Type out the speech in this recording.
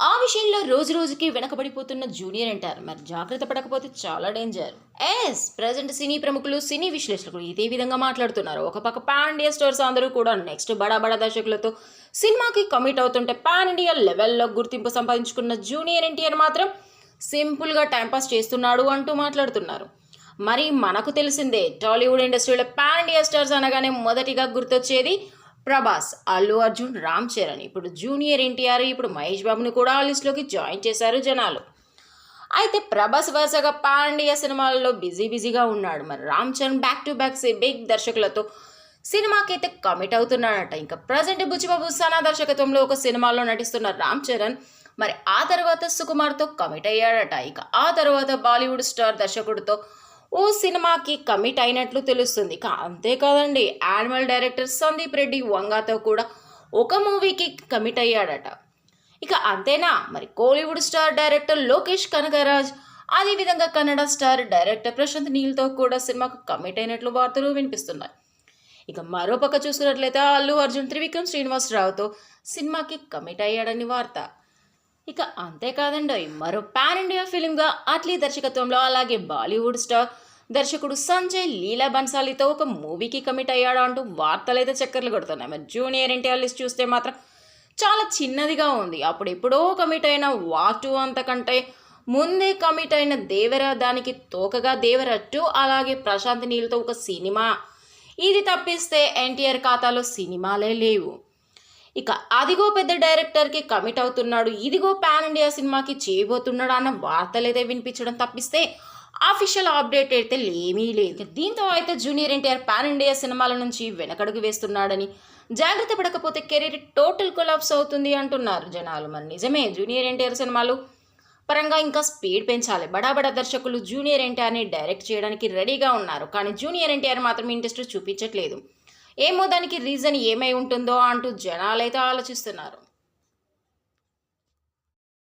ఆ విషయంలో రోజు రోజుకి వెనకబడిపోతున్న జూనియర్ అంటారు. మరి జాగ్రత్త పడకపోతే చాలా డేంజర్ ఎస్ ప్రజెంట్ సినీ ప్రముఖులు సినీ విశ్లేషకులు ఇదే విధంగా మాట్లాడుతున్నారు. ఒక పక్క పాన్ ఇండియా స్టోర్స్ అందరూ కూడా నెక్స్ట్ బడా బడా దర్శకులతో సినిమాకి కమిట్ అవుతుంటే పాన్ ఇండియా లెవెల్లో గుర్తింపు సంపాదించుకున్న జూనియర్ ఎన్టీఆర్ మాత్రం సింపుల్గా టైంపాస్ చేస్తున్నాడు అంటూ మాట్లాడుతున్నారు. మరి మనకు తెలిసిందే టాలీవుడ్ ఇండస్ట్రీలో పాన్ ఇండియా స్టార్స్ అనగానే మొదటిగా గుర్తొచ్చేది ప్రభాస్ అల్లు అర్జున్ రామ్ చరణ్. ఇప్పుడు జూనియర్ ఎన్టీఆర్ ఇప్పుడు మహేష్ బాబుని కూడా లిస్టులోకి జాయిన్ చేశారు జనాలు. అయితే ప్రభాస్ వరుసగా పాన్ సినిమాల్లో బిజీ బిజీగా ఉన్నాడు. మరి Ram Charan back to back big దర్శకులతో సినిమాకి అయితే కమిట్ అవుతున్నాడట. ఇంకా ప్రజెంట్ బుచ్చిబాబు సనా దర్శకత్వంలో ఒక సినిమాలో నటిస్తున్న రామ్ చరణ్ మరి ఆ తర్వాత సుకుమార్తో కమిట్ అయ్యాడట. ఇక ఆ తర్వాత బాలీవుడ్ స్టార్ దర్శకుడితో ఓ సినిమాకి కమిట్ అయినట్లు తెలుస్తుంది. ఇక అంతేకాదండి యానిమల్ డైరెక్టర్ సందీప్ రెడ్డి వంగాతో కూడా ఒక మూవీకి కమిట్ అయ్యాడట. ఇక అంతేనా? మరి కోలీవుడ్ స్టార్ డైరెక్టర్ లోకేష్ కనకరాజ్ అదేవిధంగా కన్నడ స్టార్ డైరెక్టర్ ప్రశాంత్ నీల్తో కూడా సినిమాకు కమిట్ అయినట్లు వార్తలు వినిపిస్తున్నాయి. ఇక మరో పక్క చూసుకున్నట్లయితే అల్లు అర్జున్ త్రివిక్రమ్ శ్రీనివాసరావుతో సినిమాకి కమిట్ అయ్యాడని వార్త. ఇక అంతేకాదండి మరో పాన్ ఇండియా ఫిలింగా అట్లీ దర్శకత్వంలో అలాగే బాలీవుడ్ స్టార్ దర్శకుడు సంజయ్ లీలా బన్సాలీతో ఒక మూవీకి కమిట్ అయ్యాడు అంటూ వార్తలైతే చక్కర్లు కొడుతున్నాయి. మరి జూనియర్ ఎన్టీఆర్ లిస్ట్ చూస్తే మాత్రం చాలా చిన్నదిగా ఉంది. అప్పుడు ఎప్పుడో కమిట్ అయిన వాటు అంతకంటే ముందే కమిట్ అయిన దేవర దానికి తోకగా దేవర టూ అలాగే ప్రశాంత్ నీళ్ళతో ఒక సినిమా. ఇది తప్పిస్తే ఎన్టీఆర్ ఖాతాలో సినిమాలే లేవు. ఇక అదిగో పెద్ద డైరెక్టర్కి కమిట్ అవుతున్నాడు. ఇదిగో పాన్ ఇండియా సినిమాకి చేయబోతున్నాడు అన్న వార్తలు అయితే వినిపించడం తప్పిస్తే అఫీషియల్ అప్డేట్ అయితే ఏమీ లేదు. దీంతో అయితే జూనియర్ ఎన్టీఆర్ పాన్ ఇండియా సినిమాల నుంచి వెనకడుగు వేస్తున్నాడని జాగ్రత్త పడకపోతే కెరీర్ టోటల్ కొలాప్స్ అవుతుంది అంటున్నారు జనాలు. మరి నిజమే జూనియర్ ఎన్టీఆర్ సినిమాలు పరంగా ఇంకా స్పీడ్ పెంచాలి. బడా బడా దర్శకులు జూనియర్ ఎన్టీఆర్ని డైరెక్ట్ చేయడానికి రెడీగా ఉన్నారు. కానీ జూనియర్ ఎన్టీఆర్ మాత్రం ఇంట్రెస్ట్ చూపించట్లేదు. ఏమో దానికి రీజన్ ఏమై ఉంటుందో అంటూ జనాలైతే ఆలోచిస్తున్నారు.